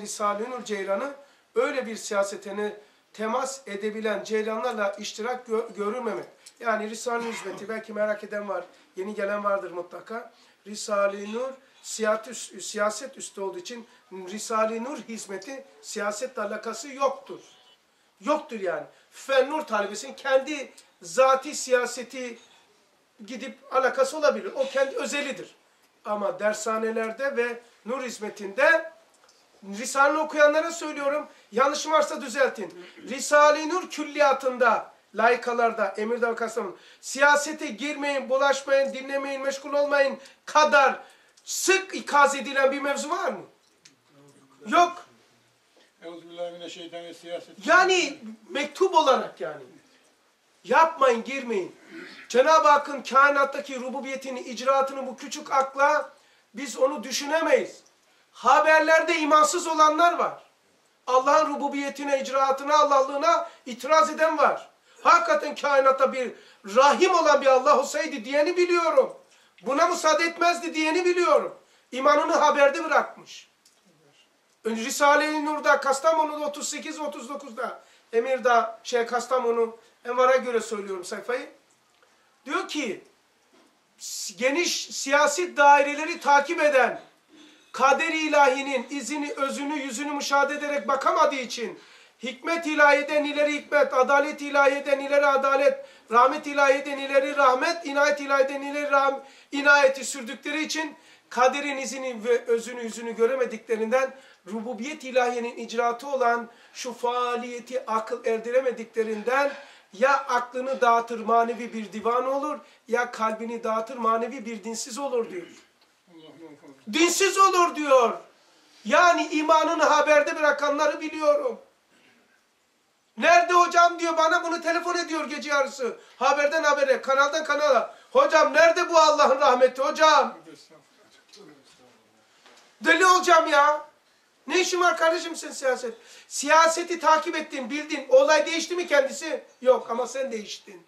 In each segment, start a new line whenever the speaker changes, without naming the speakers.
gelen Risale-i Ceylan'ı öyle bir siyasetine temas edebilen ceylanlarla iştirak gö- görülmemek. Yani Risale-i Hizmeti belki merak eden var, yeni gelen vardır mutlaka. Risale-i Nur siyaset üstü olduğu için Risale-i Nur hizmeti siyasetle alakası yoktur. Yoktur yani. Fen Nur talebesinin kendi zati siyaseti gidip alakası olabilir. O kendi özelidir. Ama dershanelerde ve nur hizmetinde Risale okuyanlara söylüyorum. Yanlışım varsa düzeltin. Risale-i Nur külliyatında, layıkalarda, Emirdağ Kastamonu, siyasete girmeyin, bulaşmayın, dinlemeyin, meşgul olmayın kadar sık ikaz edilen bir mevzu var mı? Yok. Yani mektup olarak yani. Yapmayın, girmeyin. Cenab-ı Hakk'ın kainattaki rububiyetini, icraatını bu küçük akla biz onu düşünemeyiz. Haberlerde imansız olanlar var. Allah'ın rububiyetine, icraatına, Allah'lığına itiraz eden var. Hakikaten kainatta bir rahim olan bir Allah olsaydı diyeni biliyorum. Buna müsaade etmezdi diyeni biliyorum. İmanını haberde bırakmış. Risale-i Nur'da, Kastamonu'da 38 ve 39'da, Emirdağ, şey Kastamonu, Envar'a göre söylüyorum sayfayı. Diyor ki, geniş siyasi daireleri takip eden, kader ilahinin izini, özünü, yüzünü müşahede ederek bakamadığı için, hikmet ilahiden ileri hikmet, adalet ilahiden ileri adalet, rahmet ilahiden ileri rahmet, inayet ilahiden ileri rah- inayeti sürdükleri için, kaderin izini ve özünü, yüzünü göremediklerinden, rububiyet ilahiyenin icraatı olan şu faaliyeti akıl erdiremediklerinden, ya aklını dağıtır manevi bir divan olur, ya kalbini dağıtır manevi bir dinsiz olur diyor. Dinsiz olur diyor. Yani imanını haberde bırakanları biliyorum. Nerede hocam diyor bana bunu telefon ediyor gece yarısı. Haberden habere, kanaldan kanala. Hocam nerede bu Allah'ın rahmeti hocam? Deli olacağım ya. Ne işin var kardeşim sen siyaset? Siyaseti takip ettin, bildin. Olay değişti mi kendisi? Yok ama sen değiştin.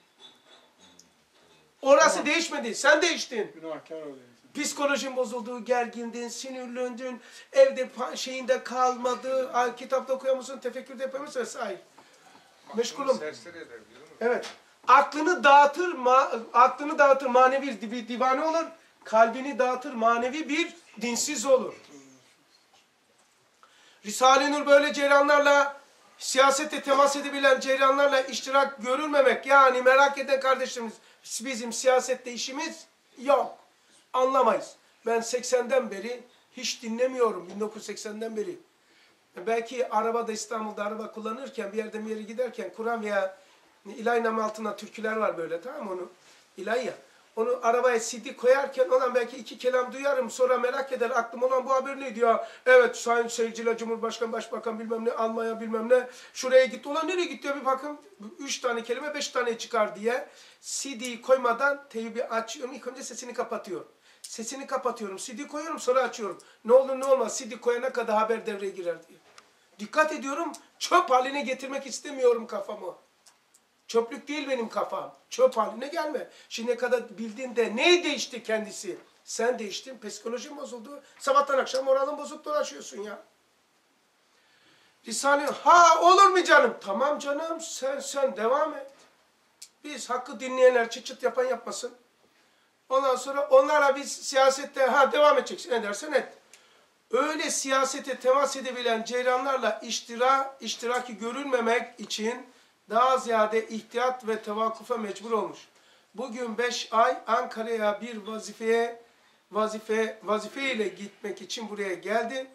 Orası değişmedi, sen değiştin.
Günahkar oluyorsun.
Psikolojin bozuldu, gergindin, sinirlendin, evde şeyinde kalmadı, kitapta okuyamıyorsun, tefekkürde yapamıyorsun vesaire.
Musun?
Evet. Aklını dağıtır, ma aklını dağıtır manevi bir divane olur, kalbini dağıtır manevi bir dinsiz olur. Risale-i Nur böyle ceyranlarla, siyasete temas edebilen ceyranlarla iştirak görülmemek. Yani merak eden kardeşlerimiz, bizim siyasette işimiz yok. Anlamayız. Ben 80'den beri hiç dinlemiyorum, 1980'den beri. Belki arabada İstanbul'da araba kullanırken bir yerden bir yere giderken Kur'an veya ilahi namı altına türküler var böyle tamam onu? İlahi ya. Onu arabaya CD koyarken olan belki iki kelam duyarım sonra merak eder aklım olan bu haber ne diyor? Evet sayın seyirciler Cumhurbaşkanı Başbakan bilmem ne Almanya bilmem ne şuraya gitti. Ulan nereye gitti ya bir bakın üç tane kelime beş tane çıkar diye CD'yi koymadan teybi açıyorum ilk önce sesini kapatıyorum. Sesini kapatıyorum CD koyuyorum sonra açıyorum. Ne olur ne olmaz CD koyana kadar haber devreye girer diye. Dikkat ediyorum çöp haline getirmek istemiyorum kafamı. Çöplük değil benim kafam. Çöp haline gelme. Şimdiye kadar bildiğinde ne değişti kendisi? Sen değiştin, psikolojin bozuldu. Sabahtan akşam moralin bozuk dolaşıyorsun ya. Risale ha olur mu canım? Tamam canım sen sen devam et. Biz hakkı dinleyenler çıt çıt yapan yapmasın. Ondan sonra onlara biz siyasette ha devam edeceksin ne dersen et. Öyle siyasete temas edebilen ceylanlarla iştira, iştiraki görülmemek için daha ziyade ihtiyat ve tevakkufa mecbur olmuş. Bugün beş ay Ankara'ya bir vazifeye vazife vazife ile gitmek için buraya geldi.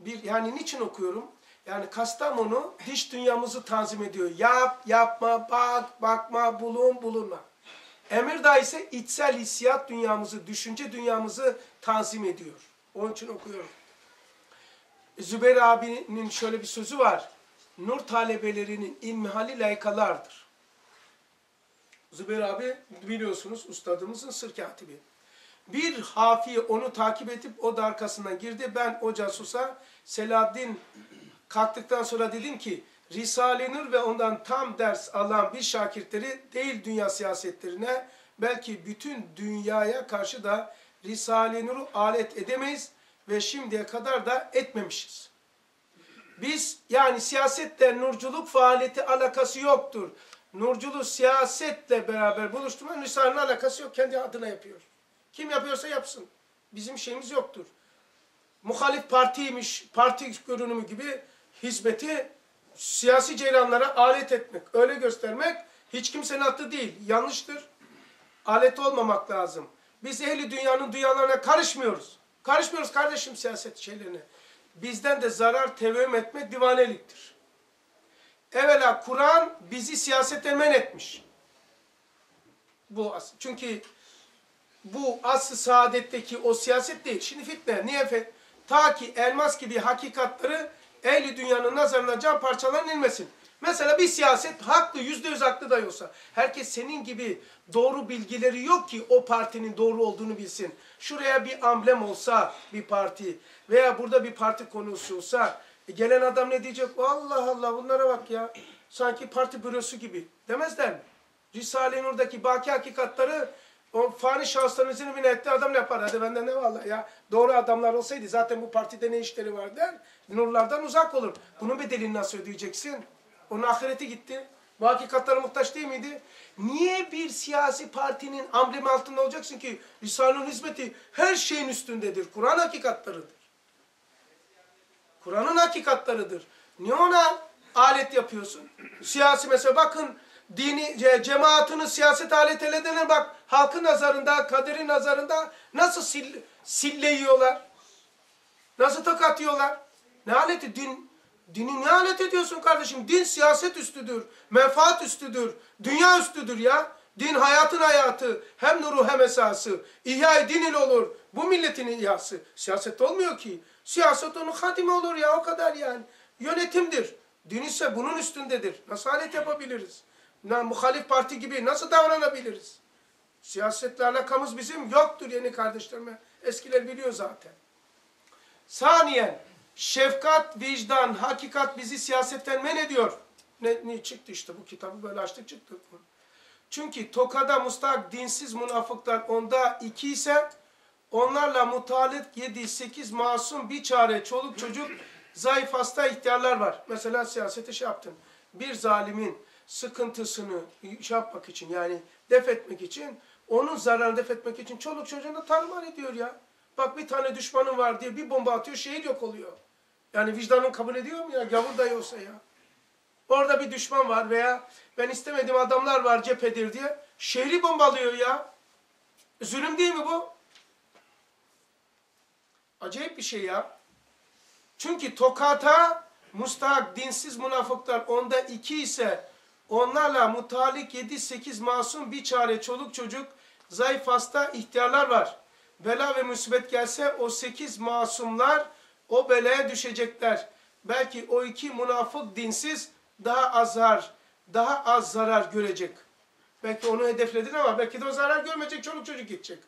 Bir yani niçin okuyorum? Yani Kastamonu diş dünyamızı tanzim ediyor. Yap, yapma, bak, bakma, bulun, bulunma. Emirdağ ise içsel hissiyat dünyamızı, düşünce dünyamızı tanzim ediyor. Onun için okuyorum. Zübeyir abinin şöyle bir sözü var. Nur talebelerinin ilmihali layıkalardır. Zübeyir abi biliyorsunuz ustadımızın sır katibi. Bir hafi onu takip edip o da arkasından girdi. Ben o casusa Selahaddin kalktıktan sonra dedim ki Risale-i Nur ve ondan tam ders alan bir şakirtleri değil dünya siyasetlerine belki bütün dünyaya karşı da Risale-i Nur'u alet edemeyiz ve şimdiye kadar da etmemişiz. Biz yani siyasetle nurculuk faaliyeti alakası yoktur. Nurculuk siyasetle beraber buluşturma Risale'nin alakası yok. Kendi adına yapıyor. Kim yapıyorsa yapsın. Bizim şeyimiz yoktur. Muhalif partiymiş, parti görünümü gibi hizmeti siyasi ceylanlara alet etmek, öyle göstermek hiç kimsenin hakkı değil. Yanlıştır. Alet olmamak lazım. Biz ehli dünyanın dünyalarına karışmıyoruz. Karışmıyoruz kardeşim siyaset şeylerine. Bizden de zarar tevehüm etmek divaneliktir. Evvela Kur'an bizi siyasetten men etmiş. Bu çünkü bu asr-ı saadetteki o siyaset değil. Şimdi fitne. Niye fe? Ta ki elmas gibi hakikatları ehli dünyanın nazarına can parçalarının inmesin. Mesela bir siyaset haklı, yüzde yüz haklı da olsa. Herkes senin gibi doğru bilgileri yok ki o partinin doğru olduğunu bilsin. Şuraya bir amblem olsa bir parti veya burada bir parti konusu e, gelen adam ne diyecek? Allah Allah bunlara bak ya. Sanki parti bürosu gibi. Demezler mi? Risale-i Nur'daki baki hakikatları o fani şahısların izini bile etti adam yapar? Hadi benden ne vallahi ya. Doğru adamlar olsaydı zaten bu partide ne işleri var der. Nurlardan uzak olur. Bunun bedelini nasıl ödeyeceksin? Onun ahireti gitti. Bu hakikatlara muhtaç değil miydi? Niye bir siyasi partinin amblemi altında olacaksın ki? Risale'nin hizmeti her şeyin üstündedir. Kur'an hakikatlarıdır. Kur'an'ın hakikatlarıdır. Niye ona alet yapıyorsun? Siyasi mesela bakın dini ce- cemaatini siyaset alet edenler bak halkın nazarında, kaderin nazarında nasıl sil, sille yiyorlar? Nasıl tokat yiyorlar? Ne aleti? Din, dini ne alet ediyorsun kardeşim? Din siyaset üstüdür, menfaat üstüdür, dünya üstüdür ya. Din hayatın hayatı, hem nuru hem esası. İhya din ile olur. Bu milletin ihyası. Siyaset olmuyor ki. Siyaset onun hatimi olur ya o kadar yani. Yönetimdir. Din ise bunun üstündedir. Nasıl alet yapabiliriz? Muhalif parti gibi nasıl davranabiliriz? Siyasetle alakamız bizim yoktur yeni kardeşlerime. Eskiler biliyor zaten. Saniyen, şefkat, vicdan, hakikat bizi siyasetten men ediyor. Ne, ne çıktı işte bu kitabı böyle açtık çıktı. Çünkü tokada mustak dinsiz münafıklar onda iki ise onlarla mutalit yedi, sekiz masum bir çare çoluk çocuk zayıf hasta ihtiyarlar var. Mesela siyasete şey yaptın. Bir zalimin sıkıntısını şey yapmak için yani def etmek için onun zararını def etmek için çoluk çocuğunu tarumar ediyor ya. Bak bir tane düşmanın var diye bir bomba atıyor şehir yok oluyor. Yani vicdanın kabul ediyor mu ya? Gavur dahi olsa ya. Orada bir düşman var veya ben istemediğim adamlar var cephedir diye şehri bombalıyor ya. Zulüm değil mi bu? Acayip bir şey ya. Çünkü tokata mustahak dinsiz münafıklar onda iki ise onlarla mutalik yedi sekiz masum bir çare çoluk çocuk zayıf hasta ihtiyarlar var. Bela ve musibet gelse o sekiz masumlar o belaya düşecekler. Belki o iki münafık dinsiz daha az zarar, daha az zarar görecek. Belki onu hedefledin ama belki de o zarar görmeyecek çoluk çocuk gidecek.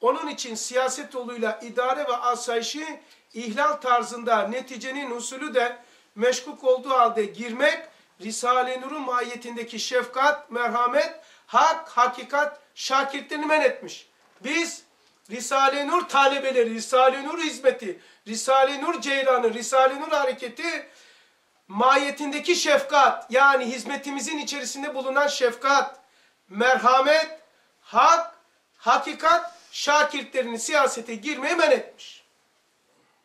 Onun için siyaset yoluyla idare ve asayişi ihlal tarzında neticenin usulü de meşkuk olduğu halde girmek, Risale-i Nur'un mahiyetindeki şefkat, merhamet, hak, hakikat şakirtlerini men etmiş. Biz Risale-i Nur talebeleri, Risale-i Nur hizmeti, Risale-i Nur ceylanı, Risale-i Nur hareketi mahiyetindeki şefkat yani hizmetimizin içerisinde bulunan şefkat, merhamet, hak, hakikat şakirtlerini siyasete girmeye men etmiş.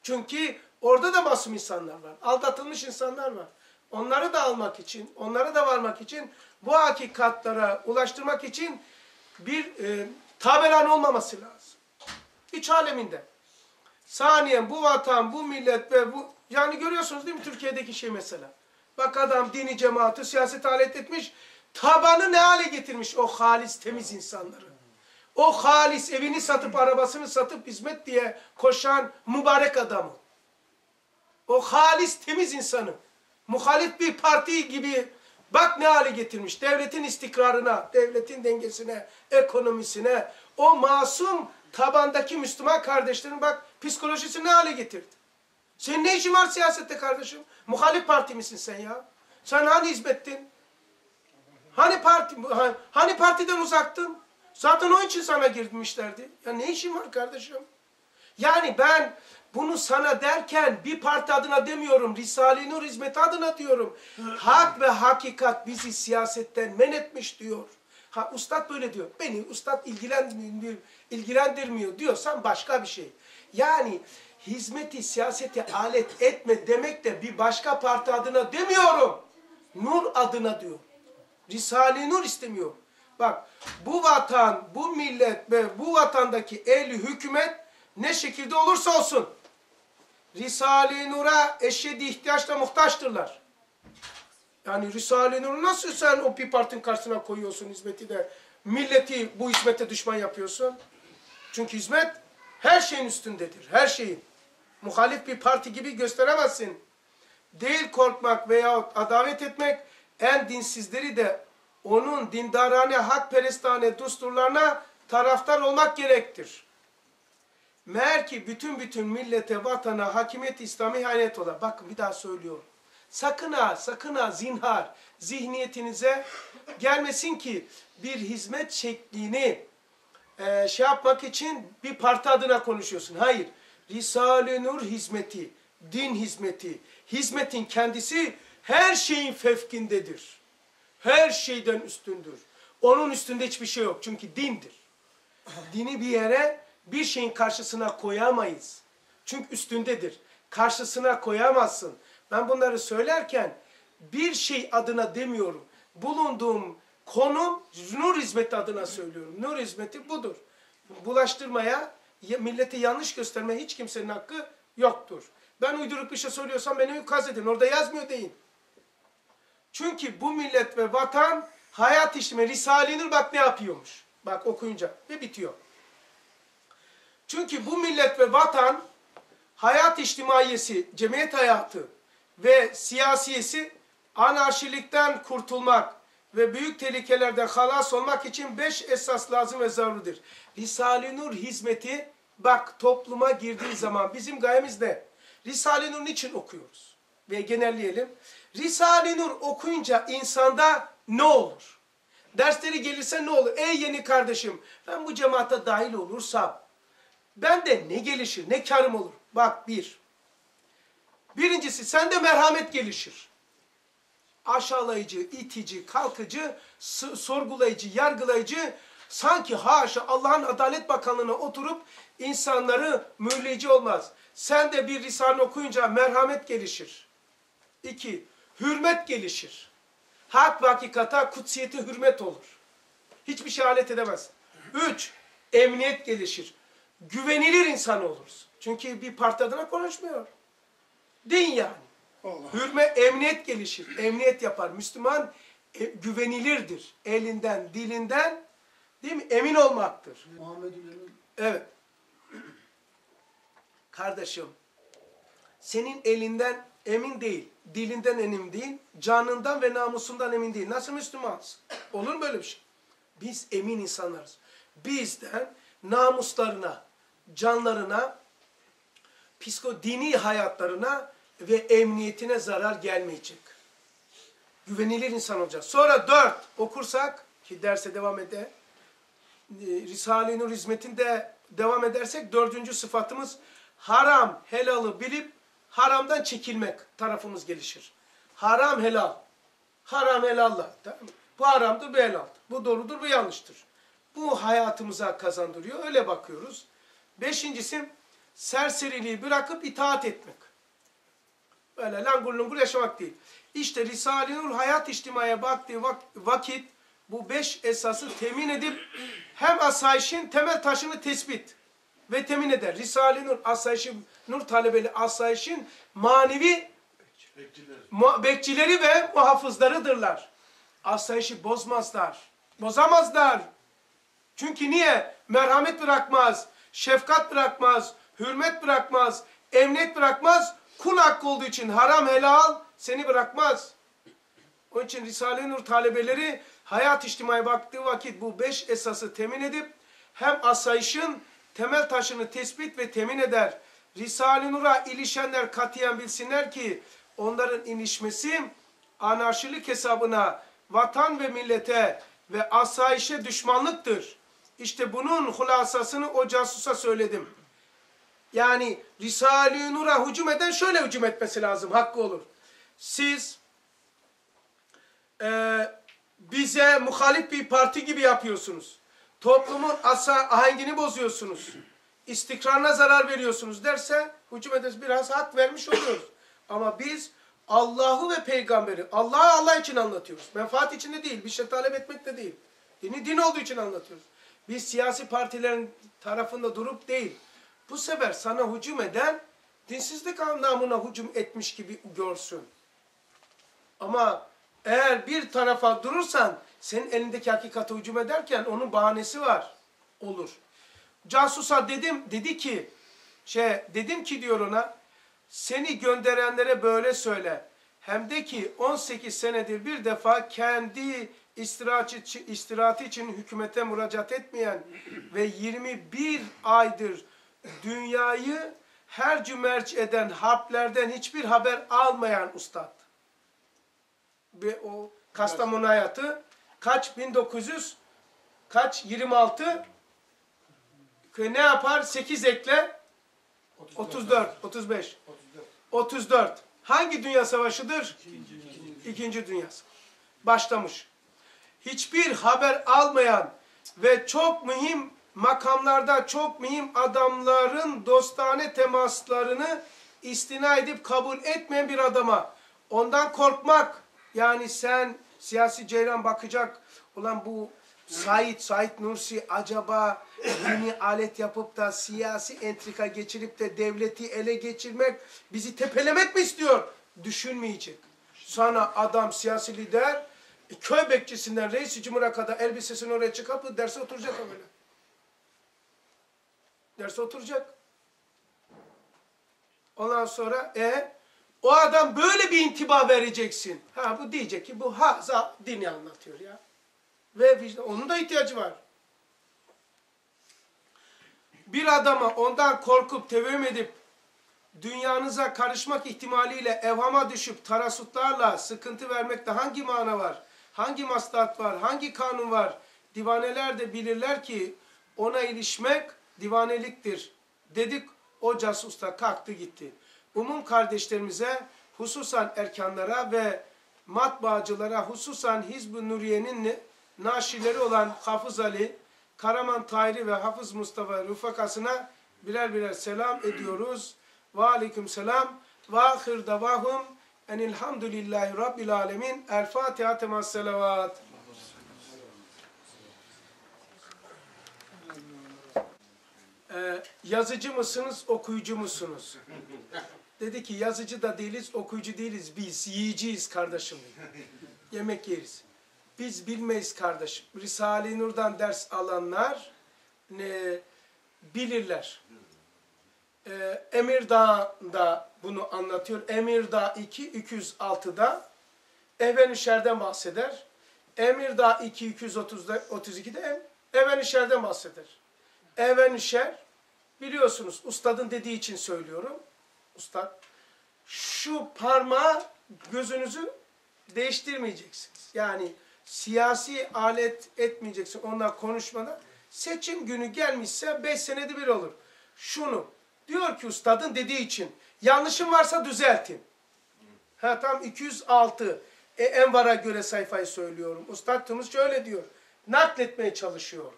Çünkü orada da masum insanlar var. Aldatılmış insanlar var. Onları da almak için, onları da varmak için bu hakikatlara ulaştırmak için bir e, tabelan olmaması lazım. İç aleminde. Saniyen bu vatan, bu millet ve bu yani görüyorsunuz değil mi Türkiye'deki şey mesela. Bak adam dini cemaati siyaset alet etmiş. Tabanı ne hale getirmiş o halis temiz insanları. O halis evini satıp arabasını satıp hizmet diye koşan mübarek adamı. O halis temiz insanı. Muhalif bir parti gibi bak ne hale getirmiş. Devletin istikrarına, devletin dengesine, ekonomisine, o masum tabandaki Müslüman kardeşlerin bak psikolojisini ne hale getirdi. Senin ne işin var siyasette kardeşim? Muhalif parti misin sen ya? Sen hani hizmettin? Hani parti hani partiden uzaktın? Zaten o için sana girmişlerdi. Ya ne işin var kardeşim? Yani ben Bunu sana derken bir parti adına demiyorum. Risale-i Nur hizmeti adına diyorum. Hak ve hakikat bizi siyasetten men etmiş diyor. Ha ustad böyle diyor. Beni ustad ilgilendirmiyor, ilgilendirmiyor diyorsan başka bir şey. Yani hizmeti siyasete alet etme demek de bir başka parti adına demiyorum. Nur adına diyor. Risale-i Nur istemiyor. Bak bu vatan, bu millet ve bu vatandaki ehli hükümet ne şekilde olursa olsun Risale-i Nur'a eşyedi ihtiyaçla muhtaçtırlar. Yani Risale-i Nur'u nasıl sen o bir partinin karşısına koyuyorsun hizmeti de milleti bu hizmete düşman yapıyorsun? Çünkü hizmet her şeyin üstündedir. Her şeyin. Muhalif bir parti gibi gösteremezsin. Değil korkmak veya adavet etmek en dinsizleri de onun dindarane, hakperestane düsturlarına taraftar olmak gerektir. Meğer ki bütün bütün millete, vatana, hakimiyet İslami ihanet ola. Bakın bir daha söylüyorum. Sakın ha, sakın ha zinhar zihniyetinize gelmesin ki bir hizmet şeklini e, şey yapmak için bir parti adına konuşuyorsun. Hayır. Risale-i Nur hizmeti, din hizmeti, hizmetin kendisi her şeyin fevkindedir. Her şeyden üstündür. Onun üstünde hiçbir şey yok. Çünkü dindir. Dini bir yere bir şeyin karşısına koyamayız. Çünkü üstündedir. Karşısına koyamazsın. Ben bunları söylerken bir şey adına demiyorum. Bulunduğum konum nur hizmeti adına söylüyorum. Nur hizmeti budur. Bulaştırmaya, millete yanlış göstermeye hiç kimsenin hakkı yoktur. Ben uyduruk bir şey söylüyorsam beni ukaz edin. Orada yazmıyor deyin. Çünkü bu millet ve vatan hayat işlemi Risale-i Nur bak ne yapıyormuş. Bak okuyunca ve bitiyor. Çünkü bu millet ve vatan hayat içtimaiyesi, cemiyet hayatı ve siyasiyesi anarşilikten kurtulmak ve büyük tehlikelerden halas olmak için beş esas lazım ve zaruridir. Risale-i Nur hizmeti bak topluma girdiği zaman bizim gayemiz ne? Risale-i Nur niçin okuyoruz? Ve genelleyelim. Risale-i Nur okuyunca insanda ne olur? Dersleri gelirse ne olur? Ey yeni kardeşim ben bu cemaate dahil olursam ben de ne gelişir, ne karım olur? Bak bir. Birincisi sende merhamet gelişir. Aşağılayıcı, itici, kalkıcı, sorgulayıcı, yargılayıcı sanki haşa Allah'ın Adalet Bakanlığı'na oturup insanları mühürleyici olmaz. Sen de bir risale okuyunca merhamet gelişir. İki, hürmet gelişir. Hak ve hakikata, kutsiyeti hürmet olur. Hiçbir şey alet edemez. Üç, emniyet gelişir. Güvenilir insan oluruz. Çünkü bir parti adına konuşmuyor. Din yani. Allah. Hürme, emniyet gelişir. Emniyet yapar. Müslüman e, güvenilirdir. Elinden, dilinden değil mi? Emin olmaktır. Muhammed Evet. Kardeşim, senin elinden emin değil, dilinden emin değil, canından ve namusundan emin değil. Nasıl Müslümansın? Olur mu böyle bir şey? Biz emin insanlarız. Bizden namuslarına, canlarına, psiko hayatlarına ve emniyetine zarar gelmeyecek. Güvenilir insan olacağız. Sonra dört okursak ki derse devam ede. E, Risale-i Nur hizmetinde devam edersek dördüncü sıfatımız haram, helalı bilip haramdan çekilmek tarafımız gelişir. Haram helal. Haram helalla. Bu haramdır, bu helaldir. Bu doğrudur, bu yanlıştır. Bu hayatımıza kazandırıyor. Öyle bakıyoruz. Beşincisi serseriliği bırakıp itaat etmek. Böyle langur lungur yaşamak değil. İşte Risale-i Nur hayat içtimaya baktığı vakit bu beş esası temin edip hem asayişin temel taşını tespit ve temin eder. Risale-i Nur asayişin, Nur talebeli asayişin manevi bekçileri, bekçileri ve muhafızlarıdırlar. Asayişi bozmazlar. Bozamazlar. Çünkü niye? Merhamet bırakmaz, şefkat bırakmaz, hürmet bırakmaz, emniyet bırakmaz. Kul hakkı olduğu için haram helal seni bırakmaz. Onun için Risale-i Nur talebeleri hayat içtimai baktığı vakit bu beş esası temin edip hem asayişin temel taşını tespit ve temin eder. Risale-i Nur'a ilişenler katiyen bilsinler ki onların ilişmesi anarşilik hesabına vatan ve millete ve asayişe düşmanlıktır. İşte bunun hulasasını o casusa söyledim. Yani Risale-i Nur'a hücum eden şöyle hücum etmesi lazım. Hakkı olur. Siz e, bize muhalif bir parti gibi yapıyorsunuz. Toplumun asa, ahengini bozuyorsunuz. İstikrarına zarar veriyorsunuz derse hücum ederiz. Biraz hak vermiş oluyoruz. Ama biz Allah'ı ve peygamberi Allah'ı Allah için anlatıyoruz. Menfaat için de değil. Bir şey talep etmek de değil. Dini din olduğu için anlatıyoruz. Biz siyasi partilerin tarafında durup değil. Bu sefer sana hücum eden dinsizlik anlamına hücum etmiş gibi görsün. Ama eğer bir tarafa durursan senin elindeki hakikate hücum ederken onun bahanesi var. Olur. Casusa dedim dedi ki şey dedim ki diyor ona seni gönderenlere böyle söyle. Hem de ki 18 senedir bir defa kendi istirahat için, hükümete müracaat etmeyen ve 21 aydır dünyayı her cümerç eden harplerden hiçbir haber almayan ustad. Ve o Kastamonu hayatı kaç? 1900 kaç? 26 ne yapar? 8 ekle 34 35 34 hangi dünya savaşıdır? İkinci Dünya Savaşı. Başlamış hiçbir haber almayan ve çok mühim makamlarda çok mühim adamların dostane temaslarını istina edip kabul etmeyen bir adama ondan korkmak yani sen siyasi ceylan bakacak olan bu Said, Said Nursi acaba dini alet yapıp da siyasi entrika geçirip de devleti ele geçirmek, bizi tepelemek mi istiyor? Düşünmeyecek. Sana adam siyasi lider, köy bekçisinden reis cumhura kadar elbisesini oraya çıkarıp derse oturacak öyle. Derse oturacak. Ondan sonra e o adam böyle bir intiba vereceksin. Ha bu diyecek ki bu haza dini anlatıyor ya. Ve vicdan, onun da ihtiyacı var. Bir adama ondan korkup tevehüm edip dünyanıza karışmak ihtimaliyle evhama düşüp tarasutlarla sıkıntı vermekte hangi mana var? Hangi maslahat var? Hangi kanun var? Divaneler de bilirler ki ona ilişmek divaneliktir. Dedik o casus da kalktı gitti. Umum kardeşlerimize hususan erkanlara ve matbaacılara hususan Hizb-ı Nuriye'nin naşileri olan Hafız Ali, Karaman Tahiri ve Hafız Mustafa Rufakasına birer birer selam ediyoruz. Ve aleyküm selam. Ve ahir davahum enilhamdülillahi rabbil alemin. El Fatiha temas selavat. Ee, yazıcı mısınız, okuyucu musunuz? Dedi ki yazıcı da değiliz, okuyucu değiliz. Biz yiyeceğiz kardeşim. Yemek yeriz. Biz bilmeyiz kardeşim. Risale-i Nur'dan ders alanlar ne, bilirler. Ee, Emirdağ da bunu anlatıyor. Emirdağ 2, 206'da Evenüşer'den bahseder. Emirdağ 2, 232'de Evenüşer'den bahseder. Evenüşer biliyorsunuz ustadın dediği için söylüyorum. Ustad şu parmağı gözünüzü değiştirmeyeceksiniz. Yani siyasi alet etmeyeceksin onunla konuşmada. Seçim günü gelmişse beş senede bir olur. Şunu diyor ki ustadın dediği için yanlışım varsa düzeltin. Ha tam 206 e, Envar'a göre sayfayı söylüyorum. Ustadımız şöyle diyor. Nakletmeye çalışıyor.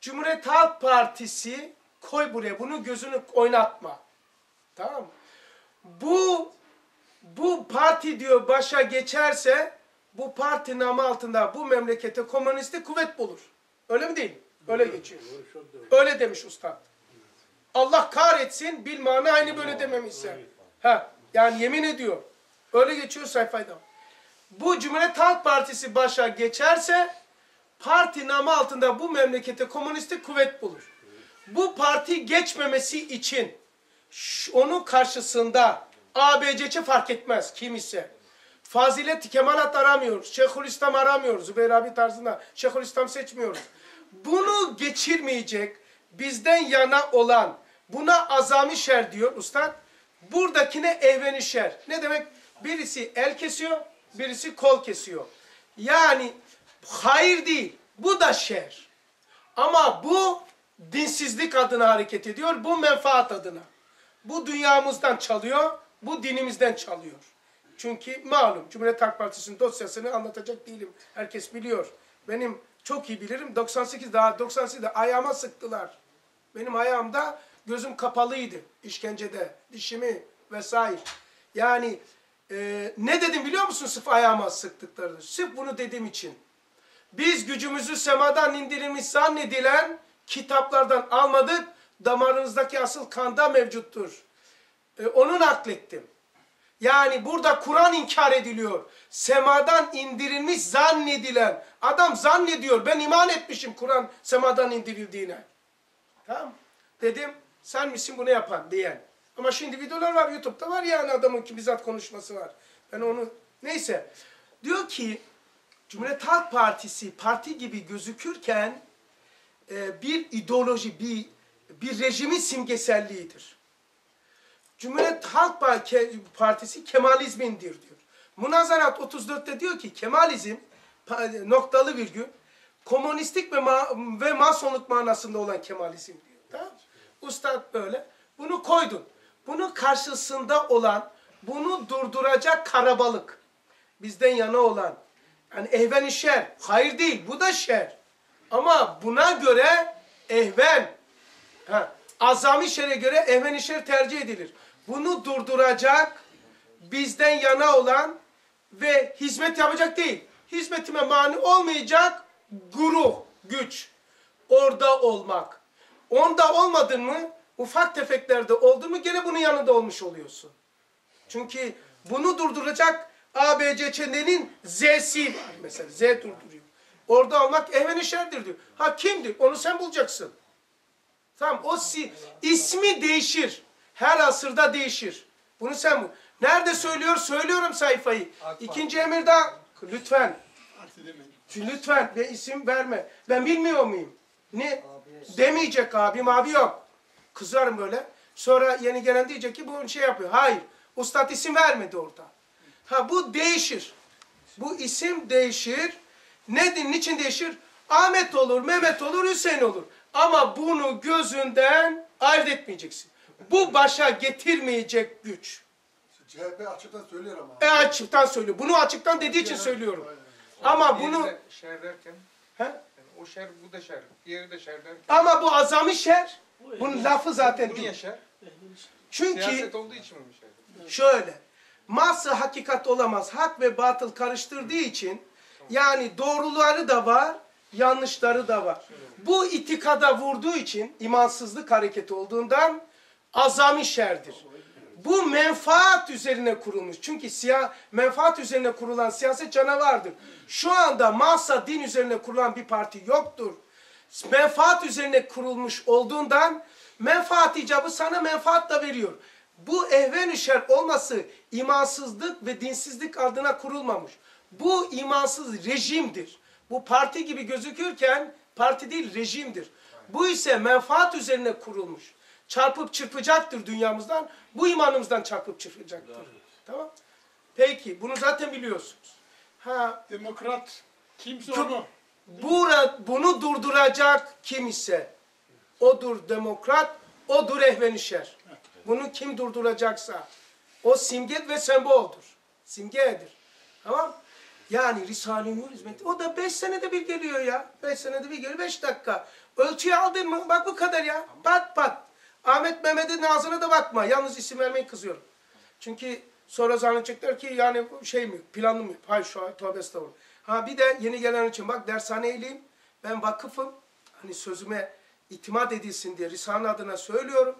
Cumhuriyet Halk Partisi koy buraya bunu gözünü oynatma. Tamam mı? Bu bu parti diyor başa geçerse bu parti namı altında bu memlekete komüniste kuvvet bulur. Öyle mi değil? Öyle geçiyor. Öyle demiş usta. Allah kahretsin bilmane aynı böyle dememişse. Ha, yani yemin ediyor. Öyle geçiyor sayfayda. Bu Cumhuriyet Halk Partisi başa geçerse parti namı altında bu memlekete komüniste kuvvet bulur. Bu parti geçmemesi için onun karşısında ABC'ci fark etmez kim ise fazilet kemalat aramıyoruz. Şeyhülislam aramıyoruz. Zübeyir abi tarzında Şeyhülislam seçmiyoruz. Bunu geçirmeyecek bizden yana olan buna azami şer diyor ustad. Buradakine evveni şer. Ne demek? Birisi el kesiyor, birisi kol kesiyor. Yani hayır değil. Bu da şer. Ama bu dinsizlik adına hareket ediyor. Bu menfaat adına. Bu dünyamızdan çalıyor. Bu dinimizden çalıyor. Çünkü malum Cumhuriyet Halk Partisi'nin dosyasını anlatacak değilim. Herkes biliyor. Benim çok iyi bilirim. 98 daha 98'de ayağıma sıktılar. Benim ayağımda gözüm kapalıydı işkencede. Dişimi vesaire. Yani e, ne dedim biliyor musun sırf ayağıma sıktıklarını? Sırf bunu dediğim için. Biz gücümüzü semadan indirilmiş zannedilen kitaplardan almadık. Damarınızdaki asıl kanda mevcuttur. E, onu naklettim. Yani burada Kur'an inkar ediliyor. Semadan indirilmiş zannedilen. Adam zannediyor. Ben iman etmişim Kur'an semadan indirildiğine. Tamam. Dedim sen misin bunu yapan diyen. Ama şimdi videolar var YouTube'da var yani adamın ki bizzat konuşması var. Ben onu neyse. Diyor ki Cumhuriyet Halk Partisi parti gibi gözükürken e, bir ideoloji, bir bir rejimin simgeselliğidir. Cumhuriyet Halk Par- Partisi Kemalizmindir diyor. Munazarat 34'te diyor ki Kemalizm noktalı virgül komünistik ve, ma- ve masonluk manasında olan Kemalizm diyor. Ustad böyle. Bunu koydun. Bunun karşısında olan, bunu durduracak karabalık. Bizden yana olan. Yani ehven şer. Hayır değil. Bu da şer. Ama buna göre ehven. Ha, azami şere göre ehven şer tercih edilir. Bunu durduracak, bizden yana olan ve hizmet yapacak değil. Hizmetime mani olmayacak guruh, güç. Orada olmak. Onda olmadın mı, ufak tefeklerde oldun mu gene bunun yanında olmuş oluyorsun. Çünkü bunu durduracak ABC'nin Z'si var mesela. Z durduruyor. Orada olmak ehven şerdir diyor. Ha kimdir? Onu sen bulacaksın. Tamam o si, ismi değişir. Her asırda değişir. Bunu sen bu. Nerede söylüyor? Söylüyorum sayfayı. İkinci emirde lütfen. Lütfen ve isim verme. Ben bilmiyor muyum? Ne? Demeyecek abi yok. Kızarım böyle. Sonra yeni gelen diyecek ki bu şey yapıyor. Hayır. Ustad isim vermedi orada. Ha bu değişir. Bu isim değişir. Nedir? Niçin değişir? Ahmet olur, Mehmet olur, Hüseyin olur. Ama bunu gözünden ayırt etmeyeceksin. Bu başa getirmeyecek güç.
CHP açıktan söylüyor ama.
E açıktan söylüyor. Bunu açıktan dediği için söylüyorum. Ama bunu
şer derken,
He?
O şer bu da şer, diğeri de şer derken.
ama bu azami şer. Bunun lafı zaten
Bu niye
değil.
şer?
Çünkü
Siyaset olduğu için mi bu şer?
şöyle. Masa hakikat olamaz. Hak ve batıl karıştırdığı için yani doğruları da var, yanlışları da var. Bu itikada vurduğu için imansızlık hareketi olduğundan azami şerdir. Bu menfaat üzerine kurulmuş. Çünkü siyah menfaat üzerine kurulan siyaset canavardır. Şu anda masa din üzerine kurulan bir parti yoktur. Menfaat üzerine kurulmuş olduğundan menfaat icabı sana menfaat da veriyor. Bu ehven-i şer olması imansızlık ve dinsizlik adına kurulmamış. Bu imansız rejimdir. Bu parti gibi gözükürken parti değil rejimdir. Bu ise menfaat üzerine kurulmuş. Çarpıp çırpacaktır dünyamızdan. Bu imanımızdan çarpıp çırpacaktır. Tamam? Peki bunu zaten biliyorsunuz. Ha
Demokrat kimse onu.
Bura, bunu durduracak kim ise odur demokrat, odur ehvenişer. Bunu kim durduracaksa o simge ve semboldür. Simgedir. Tamam? Yani Risale-i Nur hizmeti. O da beş senede bir geliyor ya. Beş senede bir geliyor. Beş dakika. Ölçüyü aldın mı? Bak bu kadar ya. Pat pat. Ahmet Mehmet'in ağzına da bakma. Yalnız isim vermeyi kızıyorum. Çünkü sonra zannedecekler ki yani şey mi, planlı mı? Hayır şu an tövbe. Ha bir de yeni gelen için bak dershaneliyim. Ben vakıfım. Hani sözüme itimat edilsin diye Risale adına söylüyorum.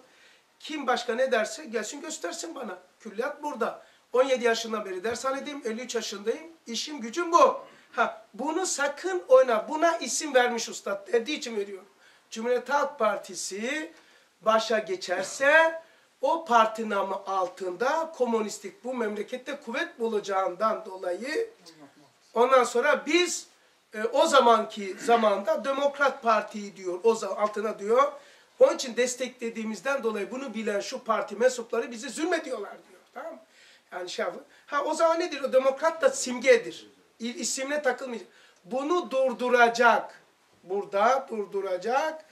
Kim başka ne derse gelsin göstersin bana. Külliyat burada. 17 yaşından beri dershanedeyim, 53 yaşındayım. İşim gücüm bu. Ha, bunu sakın oyna. Buna isim vermiş ustad dediği için veriyorum. Cumhuriyet Halk Partisi başa geçerse o parti namı altında komünistik bu memlekette kuvvet bulacağından dolayı ondan sonra biz e, o zamanki zamanda Demokrat Parti'yi diyor, o altına diyor. Onun için desteklediğimizden dolayı bunu bilen şu parti mensupları bize zulmediyorlar diyor. Tamam? Yani şey yapın. Ha o zaman nedir? O demokrat da simgedir. İ- İsimle takılmayacak. Bunu durduracak. Burada durduracak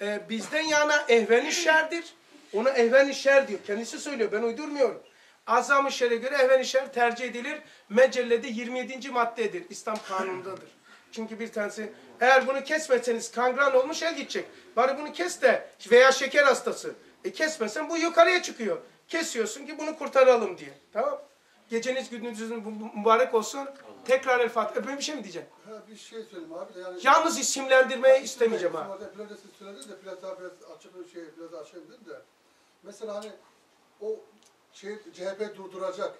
e, bizden yana ehven şerdir. Ona ehven şer diyor. Kendisi söylüyor. Ben uydurmuyorum. Azam-ı şer'e göre ehven şer tercih edilir. Mecellede 27. maddedir. İslam kanunundadır. Çünkü bir tanesi eğer bunu kesmezseniz kangren olmuş el gidecek. Bari bunu kes de veya şeker hastası. E kesmesen bu yukarıya çıkıyor. Kesiyorsun ki bunu kurtaralım diye. Tamam Geceniz gündüzünüz mü- mübarek olsun. Tekrar El Fatiha. Ben bir şey mi diyeceğim?
Ha, bir şey söyleyeyim abi de yani.
Yalnız isimlendirmeyi istemeyeceğim ha.
Orada biraz da siz söylediniz de biraz daha biraz açık bir şey biraz açayım dedim de. Mesela hani o şey CHP durduracak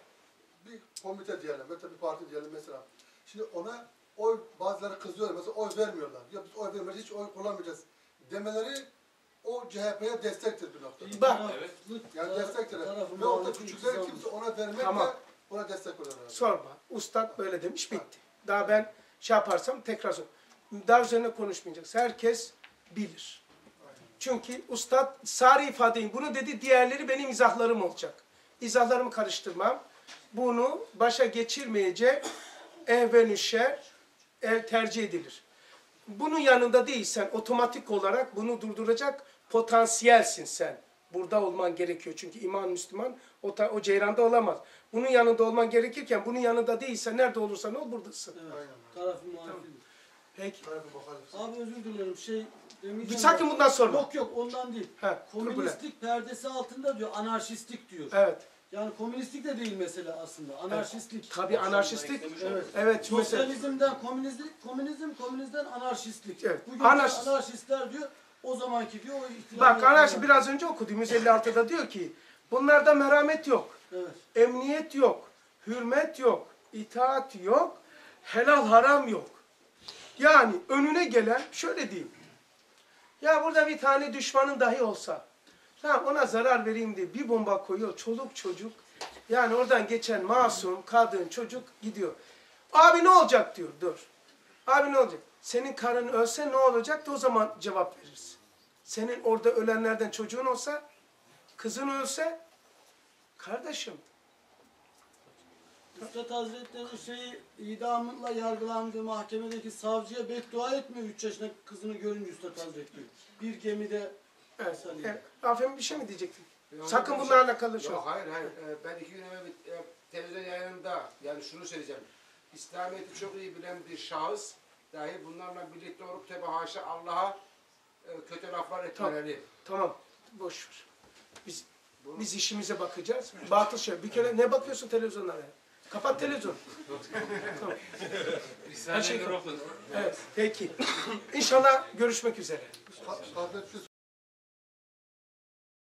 bir komite diyelim ve bir parti diyelim mesela. Şimdi ona oy bazıları kızıyor mesela oy vermiyorlar. Ya biz oy vermeyeceğiz hiç oy kullanmayacağız demeleri o CHP'ye destektir bir noktada.
Bak
Yani destektir. Ve orada küçükleri kimse ona vermekle
Tamam.
Ona destek abi.
sorma. Ustad böyle demiş bitti. Daha ben şey yaparsam tekrar sor. Daha üzerine konuşmayacağız. Herkes bilir. Çünkü ustad sarı ifadeyi bunu dedi diğerleri benim izahlarım olacak. İzahlarımı karıştırmam. Bunu başa geçirmeyecek evvenü şer ev tercih edilir. Bunun yanında değilsen otomatik olarak bunu durduracak potansiyelsin sen. Burada olman gerekiyor. Çünkü iman Müslüman o, ta- o ceyranda olamaz. Bunun yanında olman gerekirken bunun yanında değilsen nerede olursan ol buradasın.
Evet. Tarafı.
Peki.
Tarafı muhalif.
Abi özür dilerim şey demeyeceğim.
Sakın bundan sorma.
Yok yok ondan değil.
Problem.
Komünistlik perdesi altında diyor anarşistlik diyor.
Evet.
Yani komünistlik de değil mesela aslında. Anarşistlik.
Tabii anarşistlik.
Evet.
Evet. Mesela,
Sosyalizmden komünizm, komünizm, komünizmden anarşistlik.
Evet,
Bugün
anarşist-
anarşistler diyor o zamanki diyor o
bak anarşi biraz önce okuduğumuz 56'da diyor ki bunlarda merhamet yok.
Evet.
Emniyet yok. Hürmet yok. itaat yok. Helal haram yok. Yani önüne gelen şöyle diyeyim. Ya burada bir tane düşmanın dahi olsa tamam ona zarar vereyim diye bir bomba koyuyor. Çoluk çocuk. Yani oradan geçen masum kadın çocuk gidiyor. Abi ne olacak diyor. Dur. Abi ne olacak? Senin karın ölse ne olacak da o zaman cevap verirsin. Senin orada ölenlerden çocuğun olsa, kızın ölse, kardeşim
Üstad Hazretleri şeyi idamla yargılandığı mahkemedeki savcıya beddua etmiyor 3 yaşında kızını görünce Üstad Hazretleri. Bir gemide
Evet.
Salih.
evet. Afem bir şey mi diyecektin?
Yok,
Sakın bunlarla alakalı şey.
Yok hayır hayır. Ee, Ben iki gün evvel bir e, televizyon yayınında yani şunu söyleyeceğim. İslamiyet'i çok iyi bilen bir şahıs dahi bunlarla birlikte olup tabi haşa Allah'a e, kötü laflar etmeleri.
Tamam. Boş ver. Biz biz işimize bakacağız. Batıl şey. Bir kere ne bakıyorsun televizyonlara? Kapat televizyonu. tamam. Her şey- Evet. Peki. İnşallah görüşmek üzere.
Ha- Hazreti